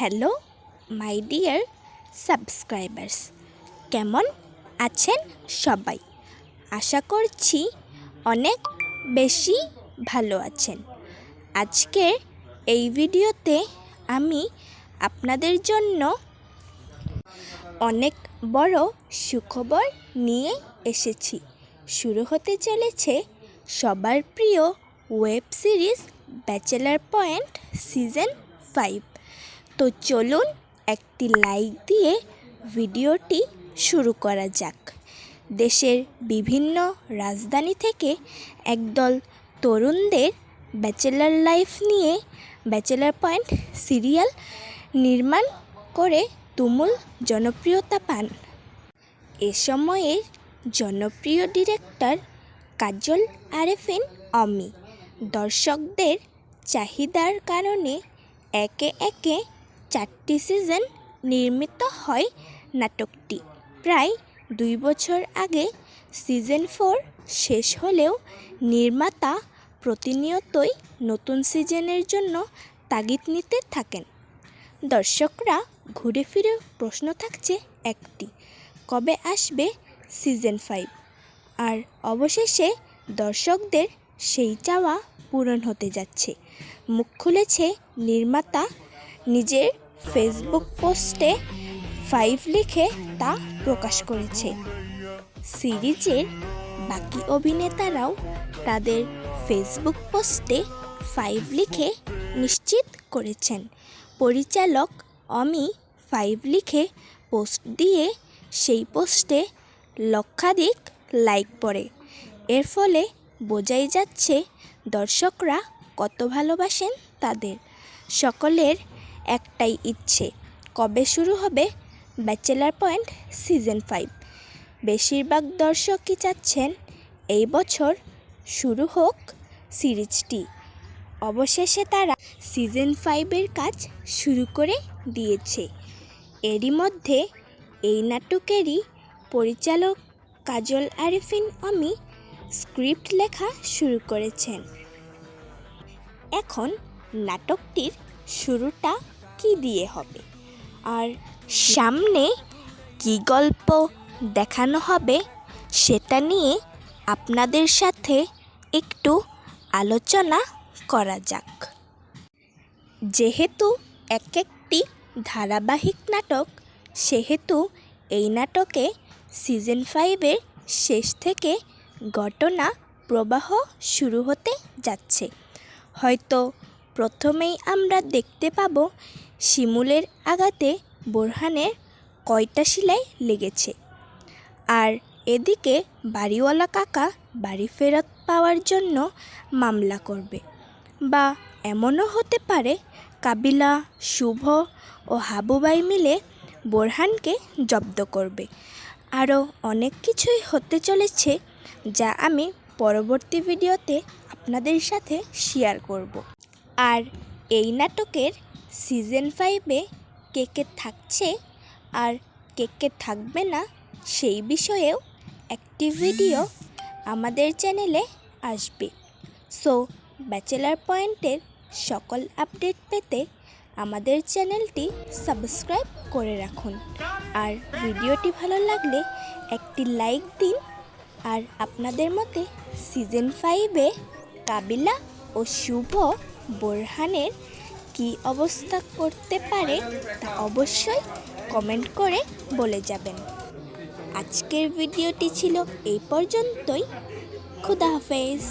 Hello, my dear subscribers. কেমন আছেন সবাই? আশা করছি অনেক বেশি ভালো আছেন। আজকের এই ভিডিওতে আমি আপনাদের জন্য অনেক বড় সুখবর নিয়ে এসেছি। শুরু হতে চলেছে সবার প্রিয় web series bachelor point season five. তো চলুন একটি লাইক দিয়ে ভিডিওটি শুরু করা যাক। দেশের বিভিন্ন রাজধানী থেকে একদল তরুণদের ব্যাচেলার লাইফ নিয়ে ব্যাচেলার পয়েন্ট সিরিয়াল নির্মাণ করে তুমুল জনপ্রিয়তা পান। এ সময়ের জনপ্রিয় ডিরেক্টর কাজল আরেফিন অমি, দর্শকদের চাহিদার কারণে একে একে চারটি সিজন নির্মিত হয় নাটকটি। প্রায় দুই বছর আগে সিজন ফোর শেষ হলেও নির্মাতা প্রতিনিয়তই নতুন সিজনের জন্য তাগিদ নিতে থাকেন। দর্শকরা ঘুরে ফিরে প্রশ্ন থাকছে একটি, কবে আসবে সিজন ফাইভ আর অবশেষে দর্শকদের সেই চাওয়া পূরণ হতে যাচ্ছে। মুখ খুলেছে নির্মাতা নিজের ফেসবুক পোস্টে ফাইভ লিখে তা প্রকাশ করেছে। সিরিজের বাকি অভিনেতারাও তাদের ফেসবুক পোস্টে ফাইভ লিখে নিশ্চিত করেছেন। পরিচালক অমি ফাইভ লিখে পোস্ট দিয়ে সেই পোস্টে লক্ষাধিক লাইক পড়ে। এর ফলে বোঝাই যাচ্ছে, দর্শকরা কত ভালোবাসেন তাদের। সকলের একটাই ইচ্ছে। কবে শুরু হবে? Bachelor point season five. বেশিরভাগ দর্শকই চাচ্ছেন এই বছর শুরু হোক সিরিজটি। অবশেষে তারা সিজন ফাইভের কাজ শুরু করে দিয়েছে। এরই মধ্যে এই নাটকেরই পরিচালক কাজল আরিফিন অমি স্ক্রিপ্ট লেখা শুরু করেছেন। এখন নাটকটির শুরুটা কি দিয়ে হবে? আর সামনে কি গল্প দেখানো হবে সেটা নিয়ে আপনাদের সাথে একটু আলোচনা করা যাক। যেহেতু এক একটি ধারাবাহিক নাটক, সেহেতু এই নাটকে সিজন ফাইভের শেষ থেকে ঘটনা প্রবাহ শুরু হতে যাচ্ছে। হয়তো প্রথমেই আমরা দেখতে পাবো শিমুলের আঘাতে বোরহানের কয়টা সেলাই লেগেছে? আর এদিকে বাড়িওয়ালা কাকা বাড়ি ফেরত পাওয়ার জন্য মামলা করবে বা এমনও হতে পারে কাবিলা, শুভ ও হাবুবাই মিলে বোরহানকে জব্দ করবে। আরও অনেক কিছুই হতে চলেছে যা আমি পরবর্তী ভিডিওতে আপনাদের সাথে শেয়ার করব। আর এই নাটকের সিজন ফাইভে কে কে থাকছে আর কে কে থাকবে না সেই বিষয়েও একটি ভিডিও আমাদের চ্যানেলে আসবে। সো, ব্যাচেলার পয়েন্টের সকল আপডেট পেতে আমাদের চ্যানেলটি সাবস্ক্রাইব করে রাখুন। আর ভিডিওটি ভালো লাগলে একটি লাইক দিন আর আপনাদের মতে সিজন ফাইভে কাবিলা ও শুভ বোরহানের কি অবস্থা করতে পারে তা অবশ্যই কমেন্ট করে বলে যাবেন। আজকের ভিডিওটি ছিল এই পর্যন্তই। খুদা হাফেজ।